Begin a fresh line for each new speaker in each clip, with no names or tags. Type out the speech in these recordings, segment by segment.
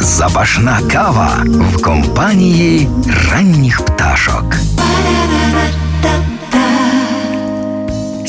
Запашна кава в компанії ранніх пташок.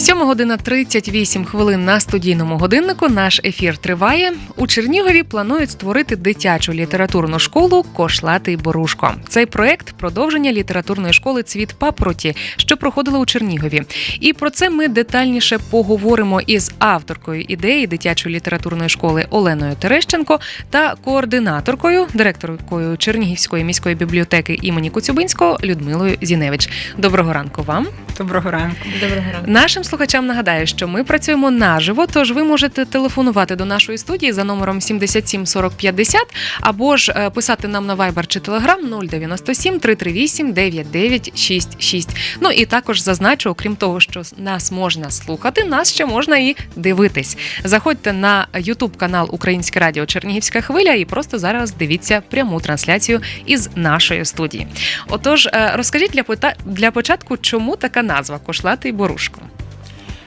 7 година 38 хвилин на студійному годиннику. Наш ефір триває. У Чернігові планують створити дитячу літературну школу Кошлатий Борушко. Цей проект продовження літературної школи Цвіт папороті, що проходила у Чернігові. І про це ми детальніше поговоримо із авторкою ідеї дитячої літературної школи Оленою Терещенко та координаторкою, директоркою Чернігівської міської бібліотеки імені Коцюбинського Людмилою Зіневич. Доброго ранку вам.
Доброго ранку.
Доброго ранку.
Нашим слухачам нагадаю, що ми працюємо наживо, тож ви можете телефонувати до нашої студії за номером 77 40 50 або ж е, писати нам на Viber чи Telegram 097 338 9966. Ну і також зазначу, окрім того, що нас можна слухати, нас ще можна і дивитись. Заходьте на YouTube канал Українське Радіо Чернігівська хвиля і просто зараз дивіться пряму трансляцію із нашої студії. Отож, е, розкажіть для пота- для початку, чому така назва Кошлатий Борушко?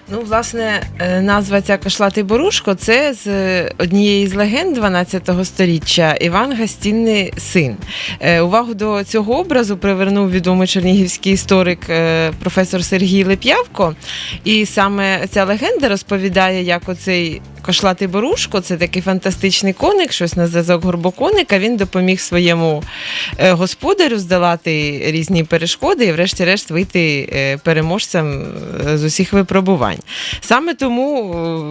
Ну, власне, е, назва ця Кошлатий Борушко це з однієї з легенд 12 століття Іван Гастінний син. Е, Увагу до цього образу привернув відомий чернігівський історик е, професор Сергій Леп'явко. І саме ця легенда розповідає, як оцей Кошлатий Борушко, це такий фантастичний коник, щось на зв'язок горбоконика. Він допоміг своєму е, господарю здолати різні перешкоди і, врешті-решт, вийти е, переможцем е, з усіх випробувань. Саме тому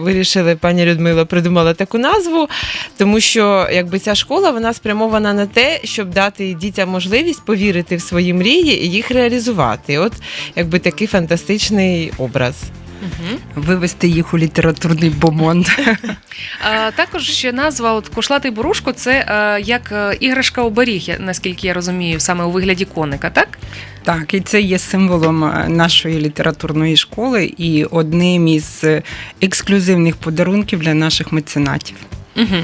вирішили, пані Людмила придумала таку назву, тому що якби ця школа вона спрямована на те, щоб дати дітям можливість повірити в свої мрії і їх реалізувати. От якби такий фантастичний образ.
Угу.
Вивести їх у літературний бомонд.
Також ще назва от Кошлатий Борушко це е, як е, іграшка оберіг, наскільки я розумію, саме у вигляді коника, так?
Так, і це є символом е, нашої літературної школи і одним із ексклюзивних подарунків для наших меценатів.
Угу.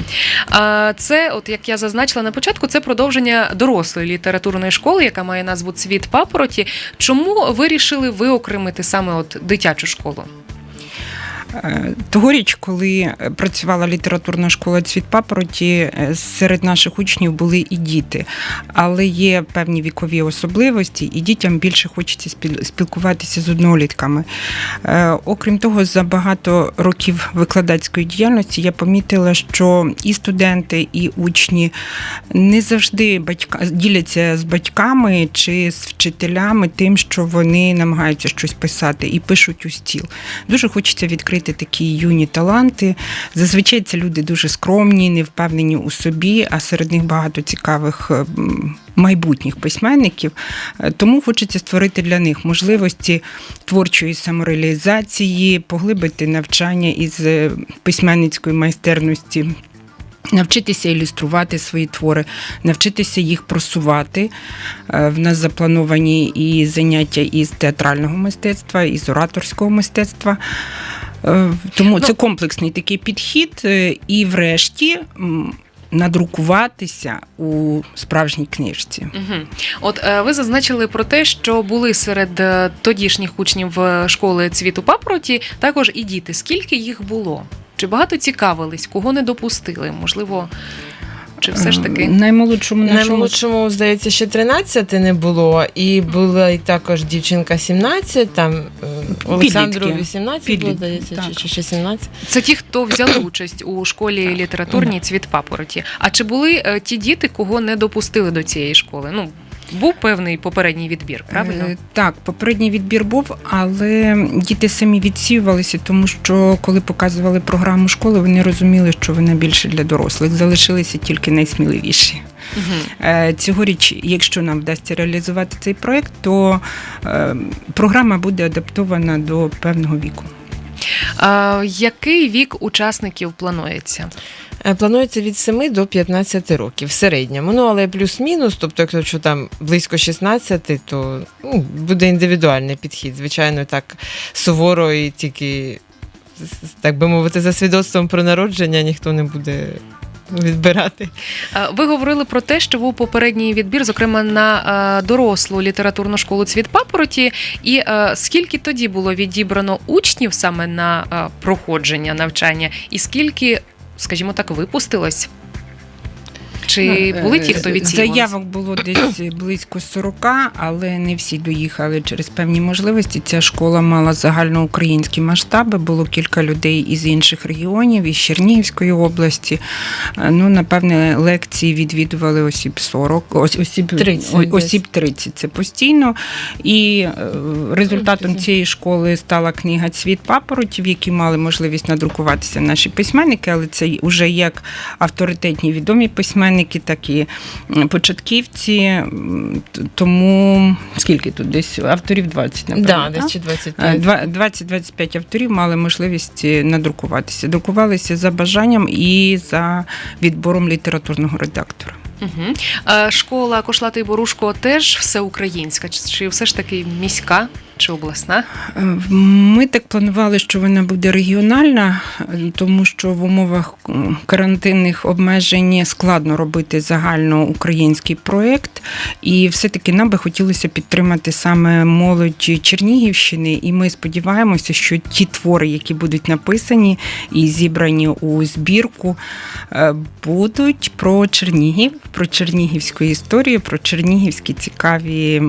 А, це, от як я зазначила на початку, це продовження дорослої літературної школи, яка має назву Цвіт папороті. Чому вирішили виокремити саме от дитячу школу?
Е, Тогоріч, коли е, працювала літературна школа Цвіт папороті, е, серед наших учнів були і діти, але є певні вікові особливості, і дітям більше хочеться спілкуватися з однолітками. Окрім того, за багато років викладацької діяльності я помітила, що і студенти, і учні не завжди батька діляться з батьками чи з вчителями тим, що вони намагаються щось писати і пишуть у стіл. Дуже хочеться відкрити такі юні таланти. Зазвичай це люди дуже скромні, не впевнені у собі, а серед них багато цікавих. е, Майбутніх письменників, Е, тому хочеться створити для них можливості творчої самореалізації, поглибити навчання із е, письменницької майстерності, Навчитися ілюструвати свої твори, навчитися їх просувати. В нас заплановані і заняття із театрального мистецтва, із ораторського мистецтва. Е, Тому
Ну-
це комплексний такий підхід. Е, І врешті надрукуватися у справжній книжці.
Угу. От е, ви зазначили про те, що були серед тодішніх учнів школи цвіту папороті також і діти. Скільки їх було? Чи багато цікавились, кого не допустили? Можливо, чи все ж таки?
Наймолодшому нашому
Наймолодшому, здається, ще 13 не було, і була і також дівчинка 17, там е, Олександру 18
Підлітки,
було, здається,
так.
чи ще 17.
Це ті, хто взяли участь у школі літературній цвіт папороті. А чи були е, ті діти, кого не допустили до цієї школи? Ну був певний попередній відбір, правильно?
Е, Так, попередній відбір був, але діти самі відсіювалися, тому що коли показували програму школи, вони розуміли, що вона більше для дорослих. Залишилися тільки найсміливіші. Е, Цьогоріч, якщо нам вдасться реалізувати цей проект, то е, програма буде адаптована до певного віку.
Який вік учасників планується?
Е, Планується від 7 до 15 років в середньому. Ну, але плюс-мінус, тобто, якщо там близько 16, то ну, буде індивідуальний підхід. Звичайно, так суворо і тільки, так би мовити, за свідоцтвом про народження ніхто не буде відбирати.
Ви говорили про те, що був попередній відбір, зокрема на е, дорослу літературну школу цвіт папороті. І е, скільки тоді було відібрано учнів саме на е, проходження навчання, і скільки, скажімо так, випустилось? Чи
Ну,
були
е,
ті, хто відсіювався?
Заявок було десь близько 40, але не всі доїхали через певні можливості. Ця школа мала загальноукраїнські масштаби. Було кілька людей із інших регіонів, із Чернігівської області. Е, Ну, напевне, лекції відвідували осіб 40, осіб
30
осіб 30. Це постійно. І е, результатом цієї школи стала книга Цвіт папоротів, які мали можливість надрукуватися наші письменники, але це вже як авторитетні відомі письменники, так і початківці. Тому скільки тут десь авторів 20, напевно.
Да,
так?
десь чи
Е,
25.
два- 20-25 авторів мали можливість е, надрукуватися. Друкувалися за бажанням і за відбором літературного редактора.
Угу. Школа Кошлатий Борушко теж всеукраїнська, чи- чи все ж таки міська чи обласна?
Ми так планували, що вона буде регіональна, тому що в умовах карантинних обмежень складно робити загальноукраїнський проєкт. І все-таки нам би хотілося підтримати саме молодь Чернігівщини. І ми сподіваємося, що ті твори, які будуть написані і зібрані у збірку, е, будуть про Чернігів, про чернігівську історію, про чернігівські цікаві.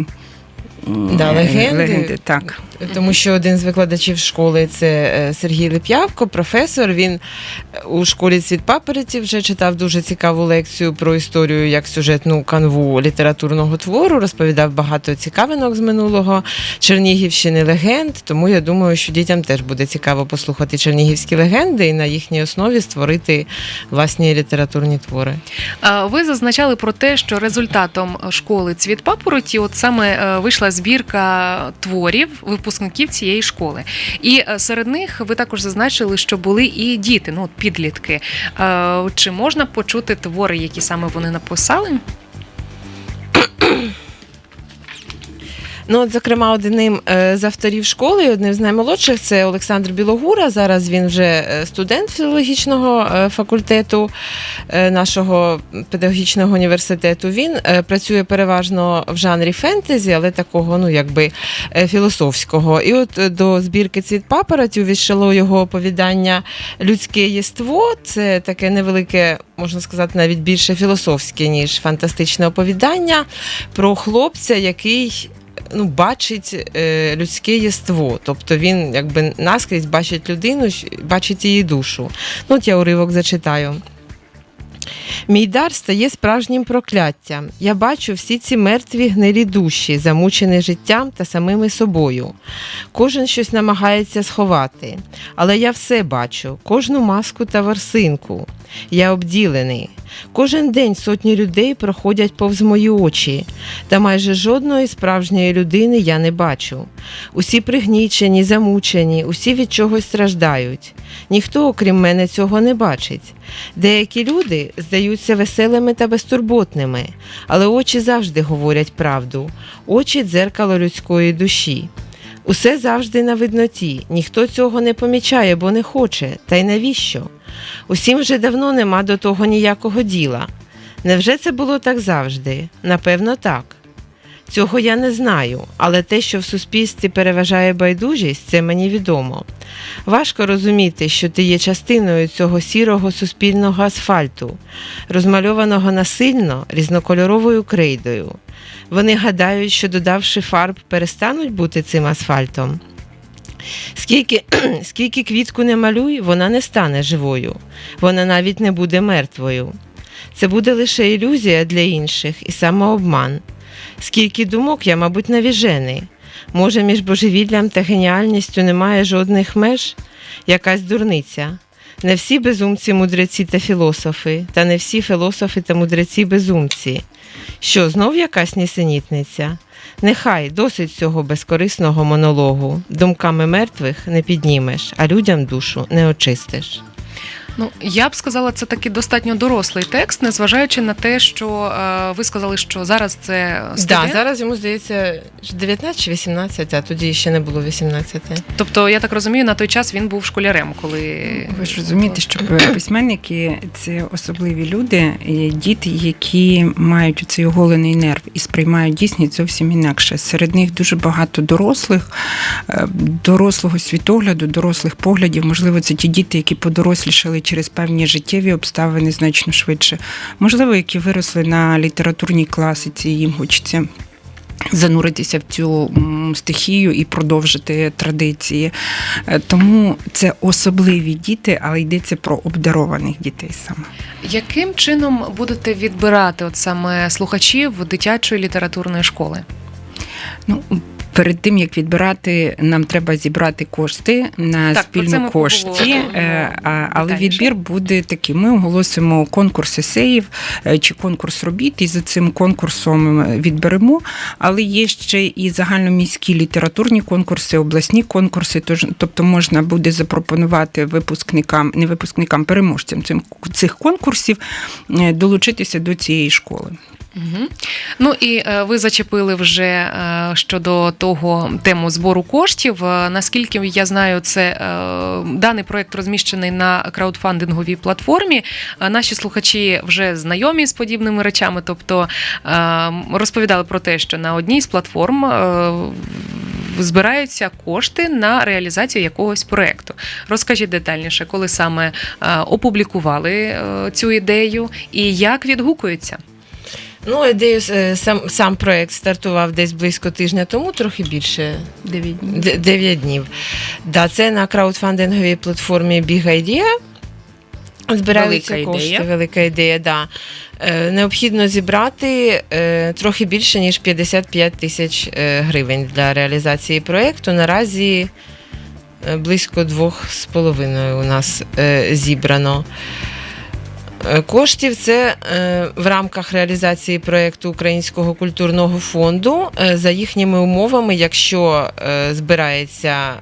Да, легенди.
легенди так.
Тому що один з викладачів школи це е, Сергій Лип'явко, професор. Він е, у школі цвіт папороті вже читав дуже цікаву лекцію про історію як сюжетну канву літературного твору. Розповідав багато цікавинок з минулого Чернігівщини легенд. Тому я думаю, що дітям теж буде цікаво послухати чернігівські легенди і на їхній основі створити власні літературні твори.
Ви зазначали про те, що результатом школи Цвіт папороті, от саме е, вийшла збірка творів випускників цієї школи. І е, серед них ви також зазначили, що були і діти, ну підлітки. Е, Чи можна почути твори, які саме вони написали?
Ну, от, зокрема, одним е, з авторів школи, одним з наймолодших, це Олександр Білогура. Зараз він вже е, студент філологічного е, факультету нашого педагогічного університету. Він працює переважно в жанрі фентезі, але такого, ну якби філософського. І от до збірки цвіт папоротів війшло його оповідання Людське єство. Це таке невелике, можна сказати, навіть більше філософське, ніж фантастичне оповідання про хлопця, який ну, бачить е, людське єство. Тобто він якби наскрізь бачить людину, бачить її душу. Ну, от я уривок зачитаю. Мій дар стає справжнім прокляттям. Я бачу всі ці мертві гнилі душі, замучені життям та самими собою. Кожен щось намагається сховати, але я все бачу, кожну маску та ворсинку. Я обділений. Кожен день сотні людей проходять повз мої очі, та майже жодної справжньої людини я не бачу. Усі пригнічені, замучені, усі від чогось страждають. Ніхто, окрім мене, цього не бачить. Деякі люди здаються веселими та безтурботними, але очі завжди говорять правду, очі дзеркало людської душі. Усе завжди на видноті, ніхто цього не помічає, бо не хоче, та й навіщо? Усім вже давно нема до того ніякого діла. Невже це було так завжди? Напевно, так. Цього я не знаю, але те, що в суспільстві переважає байдужість, це мені відомо. Важко розуміти, що ти є частиною цього сірого суспільного асфальту, розмальованого насильно різнокольоровою крейдою. Вони гадають, що додавши фарб, перестануть бути цим асфальтом. Скільки, скільки квітку не малюй, вона не стане живою, вона навіть не буде мертвою. Це буде лише ілюзія для інших і самообман. Скільки думок я, мабуть, навіжений. Може, між божевіллям та геніальністю немає жодних меж? Якась дурниця. Не всі безумці мудреці та філософи, та не всі філософи та мудреці безумці. Що, знов якась нісенітниця? Нехай досить цього безкорисного монологу. Думками мертвих не піднімеш, а людям душу не очистиш.
Ну, я б сказала, це такий достатньо дорослий текст, незважаючи на те, що е, ви сказали, що зараз це
Да, зараз йому здається 19 чи 18, а тоді ще не було 18.
Тобто, я так розумію, на той час він був школярем, коли
Ви ж розумієте, що письменники це особливі люди, діти, які мають цей оголений нерв і сприймають дійсність зовсім інакше. Серед них дуже багато дорослих, е, дорослого світогляду, дорослих поглядів. Можливо, це ті діти, які подорослішали через певні життєві обставини значно швидше. Можливо, які виросли на літературній класиці, їм хочеться. Зануритися в цю стихію і продовжити традиції. Е, Тому це особливі діти, але йдеться про обдарованих дітей саме.
Яким чином будете відбирати от саме слухачів дитячої літературної школи?
Ну, перед тим як відбирати, нам треба зібрати кошти на
Так,
спільну кошті.
поговоримо
е, Але відбір буде такий. Ми оголосимо конкурс есеїв е, чи конкурс робіт, і за цим конкурсом е, відберемо. Але є ще і загальноміські літературні конкурси, обласні конкурси. Тож, тобто можна буде запропонувати випускникам, не випускникам, переможцям цим цих конкурсів долучитися до цієї школи.
Ну і е, ви зачепили вже е, щодо того тему збору коштів. Е, Наскільки я знаю, це даний проект розміщений на краудфандинговій платформі. Наші слухачі вже знайомі з подібними речами, тобто розповідали про те, що на одній з платформ. Збираються кошти на реалізацію якогось проекту. Розкажіть детальніше, коли саме опублікували цю ідею і як відгукується.
Ну, ідею сам, сам проект стартував десь близько тижня тому, трохи більше
Дев'ять
Д- 9 днів. Да, це на краудфандинговій платформі Big Idea. Збираються
Велика
кошти,
ідея.
велика ідея, да. Е, необхідно зібрати е, трохи більше, ніж 55 тисяч е, гривень для реалізації проєкту. Наразі е, близько 2,5 у нас е, зібрано. Е, Коштів це е, в рамках реалізації проєкту Українського культурного фонду е, за їхніми умовами, якщо збирається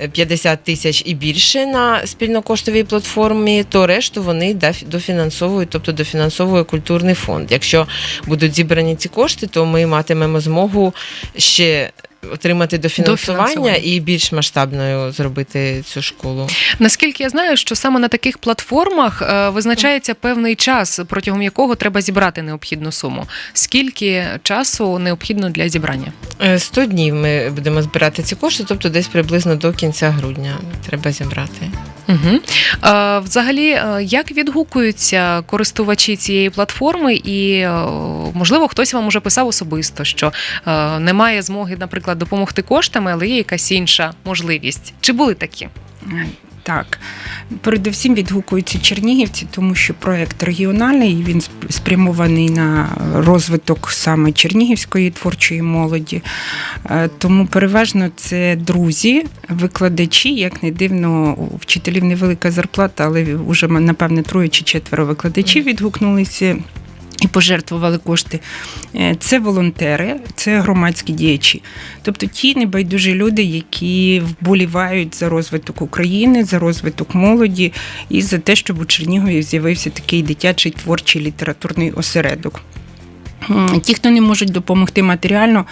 е, 50 тисяч і більше на спільнокоштовій платформі, то решту вони дофінансовують, тобто дофінансовує культурний фонд. Якщо будуть зібрані ці кошти, то ми матимемо змогу ще отримати дофінансування
Дофінансування.
і більш масштабною зробити цю школу.
Наскільки я знаю, що саме на таких платформах е, визначається певний час, протягом якого треба зібрати необхідну суму. Скільки часу необхідно для зібрання?
Е, 100 днів ми будемо збирати ці кошти, тобто десь приблизно до кінця грудня треба зібрати.
Угу. А, взагалі, е, як відгукуються користувачі цієї платформи, і е, можливо хтось вам уже писав особисто, що а, немає змоги, наприклад, допомогти коштами, але є якась інша можливість. Чи були такі?
Так, передусім відгукуються чернігівці, тому що проект регіональний, і він спрямований на розвиток саме чернігівської творчої молоді. Е, Тому переважно це друзі, викладачі, як не дивно, у вчителів невелика зарплата, але вже напевне троє чи четверо викладачів відгукнулися. І пожертвували кошти. Е, Це волонтери, це громадські діячі. Тобто ті небайдужі люди, які вболівають за розвиток України, за розвиток молоді і за те, щоб у Чернігові з'явився такий дитячий творчий літературний осередок. Ті, хто не можуть допомогти матеріально,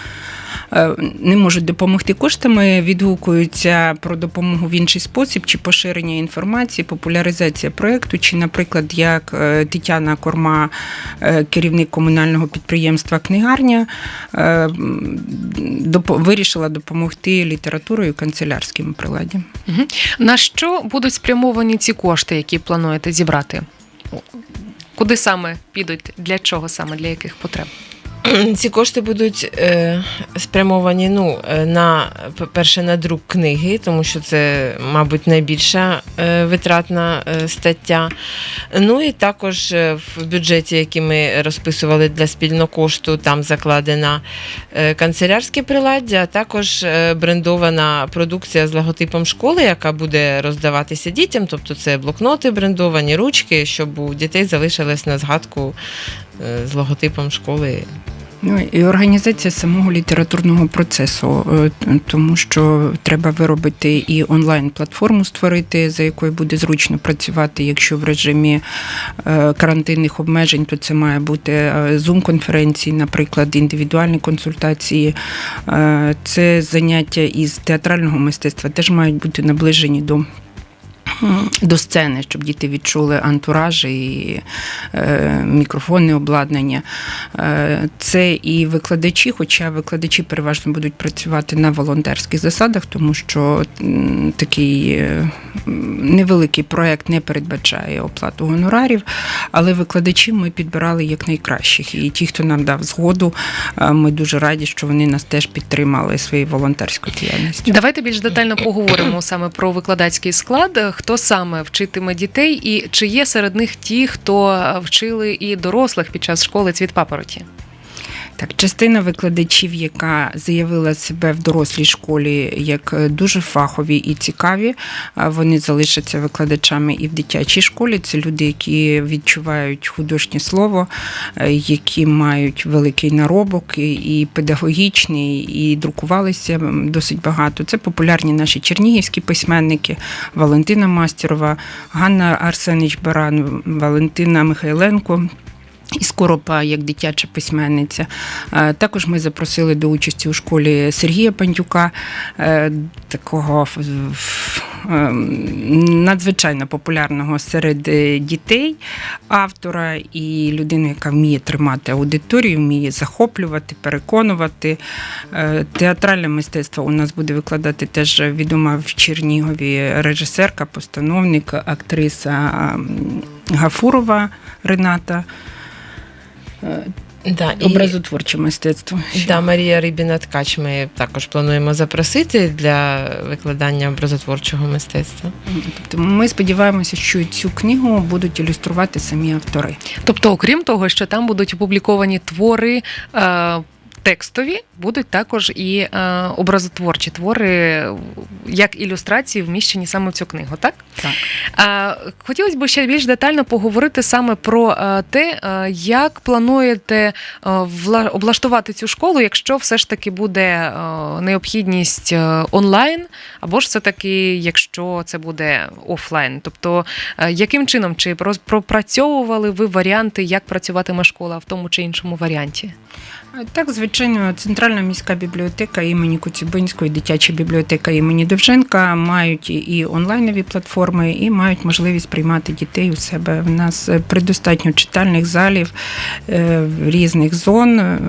не можуть допомогти коштами, відгукуються про допомогу в інший спосіб, чи поширення інформації, популяризація проєкту, чи, наприклад, як е, Тетяна Корма, е, керівник комунального підприємства Книгарня, е, вирішила допомогти літературою канцелярським приладдям.
На що будуть спрямовані ці кошти, які плануєте зібрати? Куди саме підуть? Для чого саме? Для яких потреб?
Ці кошти будуть е, спрямовані ну, е, на, по-перше, на друк книги, тому що це, мабуть, найбільша е, витратна е, стаття. Ну і також е, в бюджеті, який ми розписували для спільного кошту, там закладена е, канцелярське приладдя, а також брендована продукція з логотипом школи, яка буде роздаватися дітям. Тобто це блокноти брендовані, ручки, щоб у дітей залишилось на згадку з логотипом школи.
Ну і організація самого літературного процесу, е, тому що треба виробити і онлайн-платформу створити, за якою буде зручно працювати. Якщо в режимі е, карантинних обмежень, то це має бути зум-конференції, наприклад, індивідуальні консультації. Е, Це заняття із театрального мистецтва теж мають бути наближені до. До сцени, щоб діти відчули антураж і е, мікрофонне обладнання. Е, Це і викладачі, хоча викладачі переважно будуть працювати на волонтерських засадах, тому що такий е, невеликий проект не передбачає оплату гонорарів, але викладачів ми підбирали як найкращих. І ті, хто нам дав згоду, е, ми дуже раді, що вони нас теж підтримали своєю волонтерською діяльністю.
Давайте більш детально поговоримо саме про викладацький склад. Хто саме вчитиме дітей, і чи є серед них ті, хто е, вчили і дорослих під час школи цвіт папороті?
Так, частина викладачів, яка заявила себе в дорослій школі як е, дуже фахові і цікаві, вони залишаться викладачами і в дитячій школі. Це люди, які відчувають художнє слово, е, які мають великий наробок і- і педагогічний, і друкувалися досить багато. Це популярні наші чернігівські письменники Валентина Мастерова, Ганна Арсенич Баран, Валентина Михайленко. І Скоропа як дитяча письменниця. Е, Також ми запросили до участі у школі Сергія Пандюка, е, такого ем, надзвичайно популярного серед е, дітей автора і людину, яка вміє тримати аудиторію, вміє захоплювати, переконувати. Театральне мистецтво у нас буде викладати теж відома в Чернігові режисерка, постановник, актриса ем, Гафурова Рената. Е,
Да, і...
Образотворче мистецтво.
Да, Марія Рибіна Ткач ми також плануємо запросити для викладання образотворчого мистецтва.
Тобто ми сподіваємося, що цю книгу будуть ілюструвати самі автори.
Тобто, окрім того, що там будуть опубліковані твори. Е- Текстові будуть також і е, образотворчі твори, як ілюстрації, вміщені саме в цю книгу, так?
Так.
Е, хотілося б ще більш детально поговорити саме про е, те, е, як плануєте облаштувати цю школу, якщо все ж таки буде необхідність онлайн, або ж все таки, якщо це буде офлайн. Тобто, яким чином чи про- пропрацьовували ви варіанти, як працюватиме школа в тому чи іншому варіанті?
Так, звичайно, Центральна міська бібліотека імені Коцюбинської, дитяча бібліотека імені Довженка мають і- онлайнові платформи, і мають можливість приймати дітей у себе. В нас е, предостатньо читальних залів е, різних зон, е,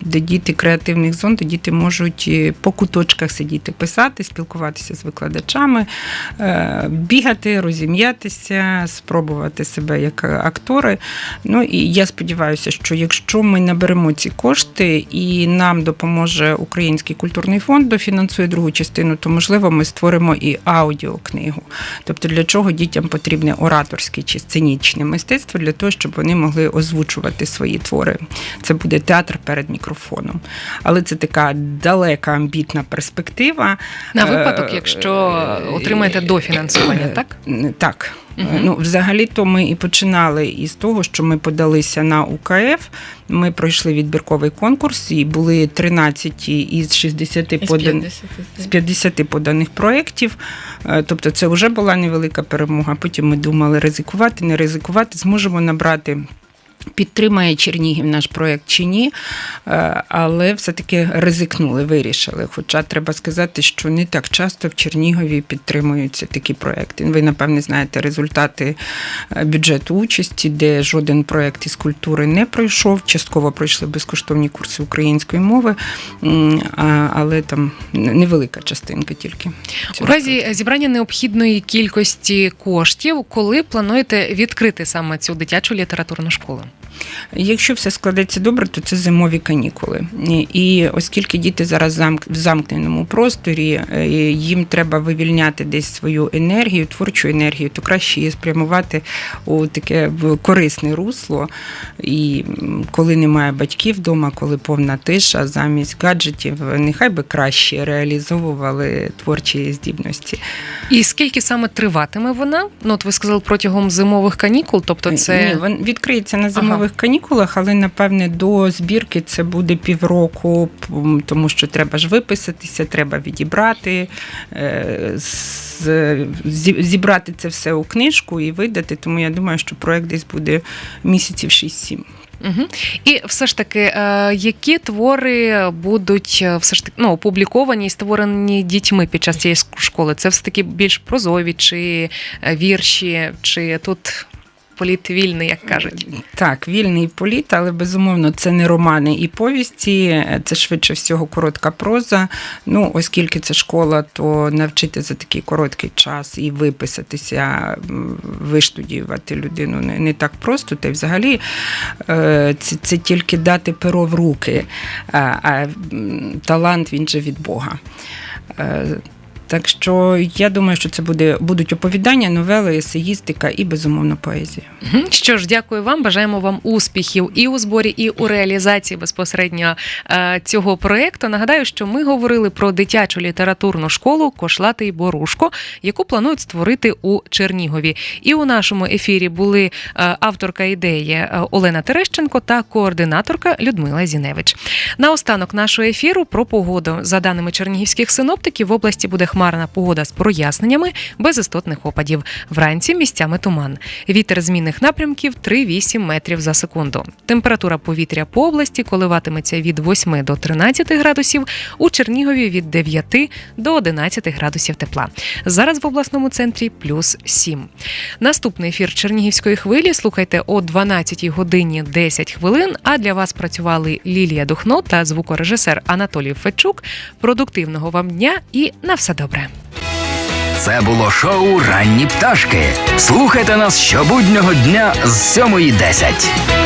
де діти креативних зон, де діти можуть по куточках сидіти, писати, спілкуватися з викладачами, бігати, розім'ятися, спробувати себе як актори. Ну і я сподіваюся, що якщо ми наберемо ці кошти і нам допоможе Український культурний фонд дофінансує другу частину, то можливо ми створимо і аудіокнигу. Тобто для чого дітям потрібне ораторське чи сценічне мистецтво для того, щоб вони могли озвучувати свої твори. Це буде театр перед мікрофоном. Але це така далека амбітна перспектива.
На
Е,
випадок, якщо отримаєте дофінансування, так?
Е, Так.
Мгм.
Ну, взагалі-то ми і починали із того, що ми подалися на УКФ. Ми пройшли відбірковий конкурс і були 13 із 60 поданих. З 50 поданих проєктів, Е, тобто це вже була невелика перемога. Потім ми думали ризикувати, не ризикувати, зможемо набрати. Підтримає Чернігів наш проєкт чи ні, Е, але все-таки ризикнули, вирішили. Хоча треба сказати, що не так часто в Чернігові підтримуються такі проєкти. Ви, напевне, знаєте результати е, бюджету участі, де жоден проєкт із культури не пройшов. Частково пройшли безкоштовні курси української мови, але там невелика частинка тільки.
У разі зібрання необхідної кількості коштів, коли плануєте відкрити саме цю дитячу літературну школу?
Якщо все складеться добре, то це зимові канікули. І- оскільки діти зараз в замкненому просторі, е, їм треба вивільняти десь свою енергію, творчу енергію, то краще її спрямувати у таке корисне русло. І коли немає батьків вдома, коли повна тиша, замість гаджетів, нехай би краще реалізовували творчі здібності.
І скільки саме триватиме вона? Ну, от ви сказали протягом зимових канікул, тобто це
Ні, він відкриється на зимових канікулах, але напевне до збірки це буде півроку, тому що треба ж виписатися, треба відібрати, е, зібрати це все у книжку і видати. Тому я думаю, що проект десь буде місяців 6-7.
Угу. І все ж таки, е, які твори будуть е, все ж таки ну, опубліковані і створені дітьми під час цієї школи? Це все таки більш прозові, чи вірші, чи тут політ вільний, як кажуть.
Так, вільний політ, але безумовно це не романи і повісті, це швидше всього коротка проза. Ну, оскільки це школа, то навчити за такий короткий час і виписатися, виштудіювати людину не, не так просто. Та й взагалі е, це, це тільки дати перо в руки, а, талант він же від Бога. Так що я думаю, що це буде, будуть оповідання, новели, есеїстика і безумовно поезія.
Що ж, дякую вам. Бажаємо вам успіхів і у зборі, і у реалізації безпосередньо е, цього проекту. Нагадаю, що ми говорили про дитячу літературну школу Кошлатий Борушко, яку планують створити у Чернігові. І у нашому ефірі були е, авторка ідеї е, Олена Терещенко та координаторка Людмила Зіневич. Наостанок нашого ефіру про погоду. За даними чернігівських синоптиків, в області буде хмарна погода з проясненнями без істотних опадів. Вранці місцями туман. Вітер змінних напрямків 3-8 метрів за секунду. Температура повітря по області коливатиметься від 8 до 13 градусів, у Чернігові від 9 до 11 градусів тепла. Зараз в обласному центрі плюс 7. Наступний ефір Чернігівської хвилі слухайте о 12 годині 10 хвилин. А для вас працювали Лілія Духно та звукорежисер Анатолій Фечук. Продуктивного вам дня і на все добре.
Це було шоу Ранні пташки. Слухайте нас щобуднього дня з 7.10.